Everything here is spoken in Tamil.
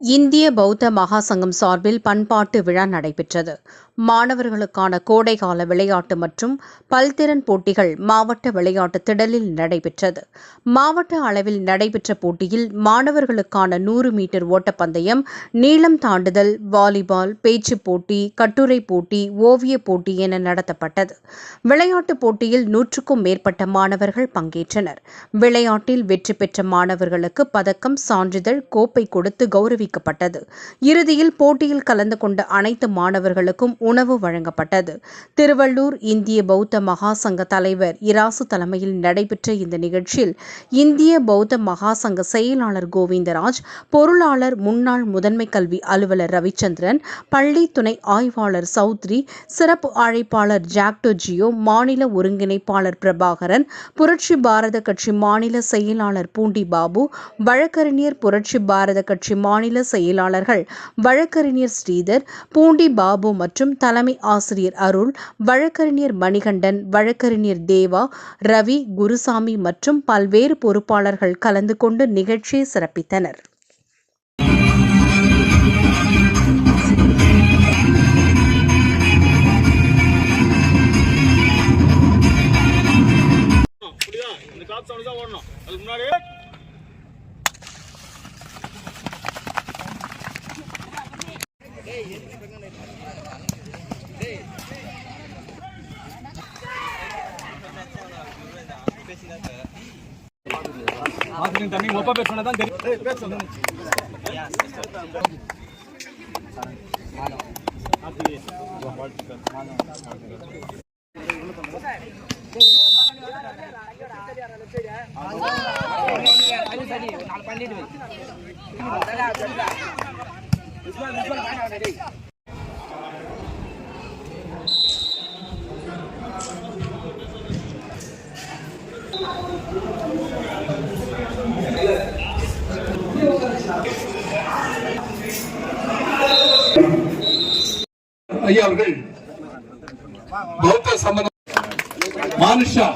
இந்திய பௌத்த மகாசங்கம் சார்பில் பண்பாட்டு விழா நடைபெற்றது. மாணவர்களுக்கான கோடைகால விளையாட்டு மற்றும் பல்திறன் போட்டிகள் மாவட்ட விளையாட்டு திடலில் நடைபெற்றது. மாவட்ட அளவில் நடைபெற்ற போட்டியில் மாணவர்களுக்கான நூறு மீட்டர் ஓட்டப்பந்தயம் நீளம் தாண்டுதல் வாலிபால் பேச்சுப் போட்டி கட்டுரை போட்டி ஓவியப் போட்டி என நடத்தப்பட்டது. விளையாட்டுப் போட்டியில் நூற்றுக்கும் மேற்பட்ட மாணவர்கள் பங்கேற்றனர். விளையாட்டில் வெற்றி பெற்ற மாணவர்களுக்கு பதக்கம் சான்றிதழ் கோப்பை கொடுத்து கௌரவிக்கப்பட்டது. இறுதியில் போட்டியில் கலந்து கொண்ட அனைத்து மாணவர்களுக்கும் உணவு வழங்கப்பட்டது. திருவள்ளூர் இந்திய பௌத்த மகாசங்க தலைவர் இராசு தலைமையில் நடைபெற்ற இந்த நிகழ்ச்சியில் இந்திய பௌத்த மகாசங்க செயலாளர் கோவிந்தராஜ் பொருளாளர் முன்னாள் முதன்மை கல்வி அலுவலர் ரவிச்சந்திரன் பள்ளி துணை ஆய்வாளர் சௌத்ரி சிறப்பு அழைப்பாளர் ஜாக்டோ ஜியோ மாநில ஒருங்கிணைப்பாளர் பிரபாகரன் புரட்சி பாரத கட்சி மாநில செயலாளர் பூண்டி பாபு வழக்கறிஞர் புரட்சி பாரத கட்சி மாநில செயலாளர்கள் வழக்கறிஞர் ஸ்ரீதர் பூண்டி பாபு மற்றும் தலைமை ஆசிரியர் அருள் வழக்கறிஞர் மணிகண்டன் வழக்கறிஞர் தேவா ரவி குருசாமி மற்றும் பல்வேறு பொறுப்பாளர்கள் கலந்து கொண்டு நிகழ்ச்சியை சிறப்பித்தனர். முன்னாடி தம்பி ஒப்ப பேர் சொன்னா தான் தெரியும் பேர் ஐயா அவர்கள் பௌத்த சமண மானுஷா.